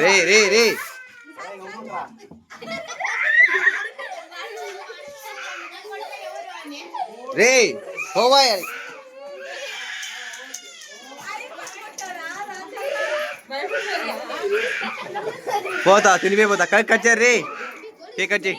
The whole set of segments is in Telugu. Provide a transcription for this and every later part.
రే రే రే. రే పోవాయి పోతా తినిపోయి పోతా. కట్ కట్ చేయరు రే. కేక్ కట్ చేయి.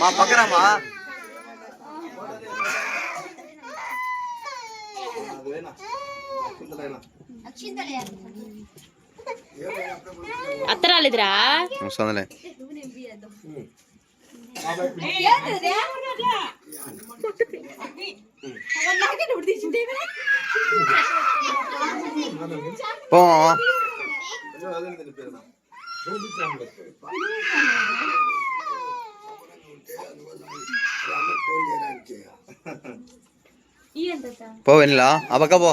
మా పక్కనమ్మా అత్త రాలేదురా వస్తుందిలే పో మామ. పో వెళ్ళా ఆ పక్క పో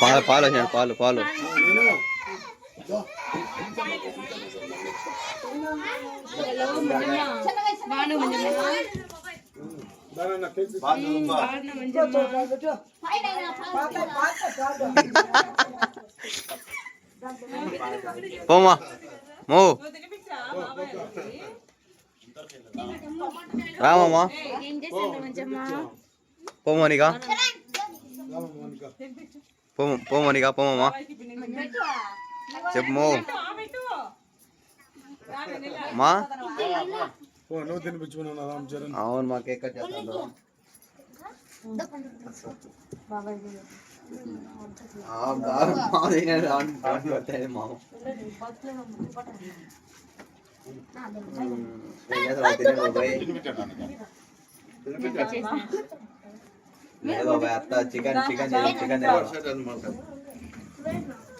పాలు పాలు వచ్చాడు పాలు పాలు పోమా మో రామమ్మా ఏం చేశాను మంచమ్మా పో మోనికా పో పో మోనికా పోమమ్మా చెప్పు మో మా ఓ నువ్వు తినిపించుకున్నావు రామ్ చరణ్ అవును మా కేక్ కట్ చేస్తాను అత్త చికెన్ చికెన్ చికెన్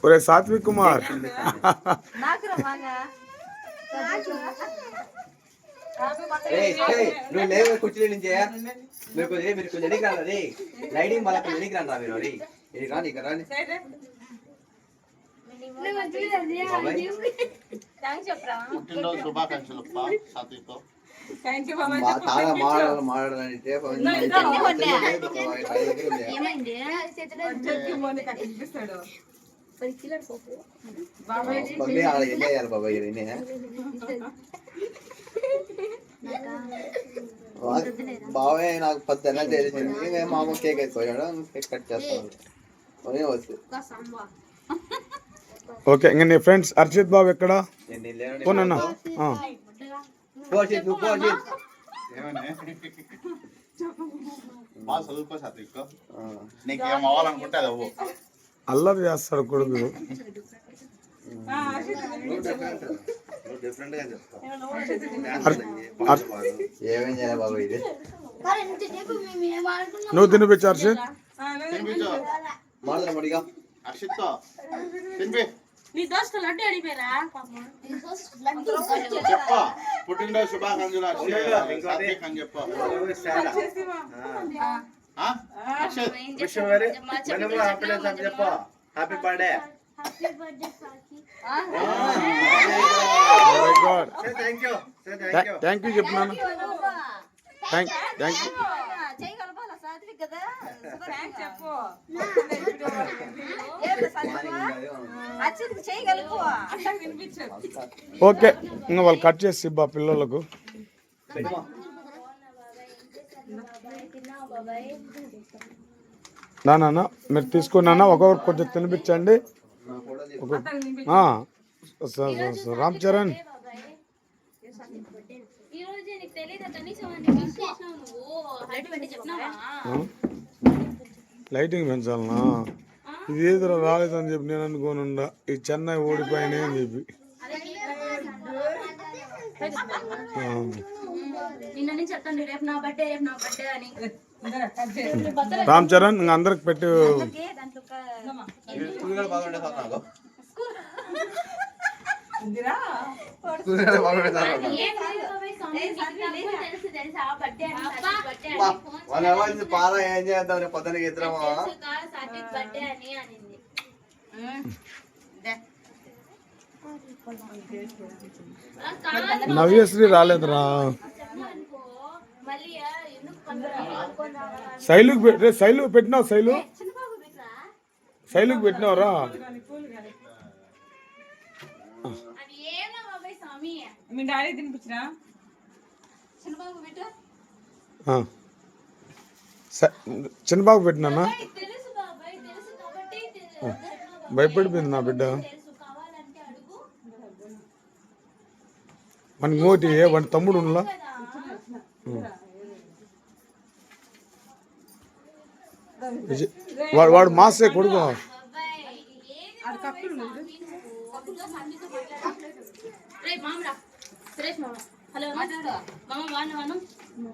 ఒరే సాత్విక్ కుమార్ నువ్వు లేవు కుర్చీ నుంచి మీరు కొంచెం మీరు కొంచెం ఎడికి రా రే. లైటింగ్ మళ్ళీ కొంచెం ఎడికి రా మీరు రే. ఇది రాని ఇక్కడ రాని పుట్టినరోజు శుభాకాంక్షలు సాత్విక్. మా తాత మాడాలి మాడాలంటే ఏమైంది ఎంజాయ్ చేయాలి బాబాయ్ నాకు? పొద్దున్న తెలిసింది మేము మామ కేక్ అయిపోయాడు కేక్ కట్ చేస్తాను. వస్తుంది ఓకే ఇంకా నీ ఫ్రెండ్స్ హర్షిత్ బాబు ఎక్కడ. పోనన్నా. అర్షిత్, అర్షిత్. బాగా చదువుకో ఆ. నీకు ఏం అవ్వాలనుకుంటే అది అవ్వు. అల్లరి చేస్తాడు కొడుకు. నువ్వు తినిపించు హర్షిత్. లడ్డు అడిగారా చెప్ప. చెప్పు హ్యాపీ బర్త్డే థ్యాంక్ యూ చెప్తున్నాను థ్యాంక్ థ్యాంక్ యూ ఓకే ఇంకా వాళ్ళు కట్ చేసి ఇబ్బా పిల్లలకు. నాన్న మీరు తీసుకున్నా ఒక్కొక్కరు కొంచెం తినిపించండి. రామ్ చరణ్? లైటింగ్ పెంచాలనా? ఇది ఏదో రాలేదని చెప్పి నేను అనుకోని ఉండా. ఈ చెన్నై ఓడిపోయినాయి అని చెప్పి. నిన్న నుంచి చెప్తాను రేపు నా బర్త్డే రేపు నా బర్త్డే అని. రామ్ చరణ్ ఇంకా అందరికి పెట్టి. నాకు ఏం చేద్దాం ఇద్దరమా? బర్త్డే అని అనింది. నవ్యశ్రీ రాలేదురా. శైలుకి రే శైలు పెట్టినావు శైలు? శైలుకి పెట్టినావురా మీ డాడీ తినిపించినా? చిన్నబాబు బిడ్డ ఆ. స- చిన్నబాబు పెట్టినానా బాబాయ్, తెలుసు బాబాయ్ తెలుసు కాబట్టి తెలు- చెప్పినా బాబాయ్. భయపడిపోయింది నా బిడ్డ. తెలుసు కావాలంటే అడుగు. మన ఇంకోటి వాడి తమ్ముడు ఉండలా వాడు వాడు మాసే కొడుకు. హలో.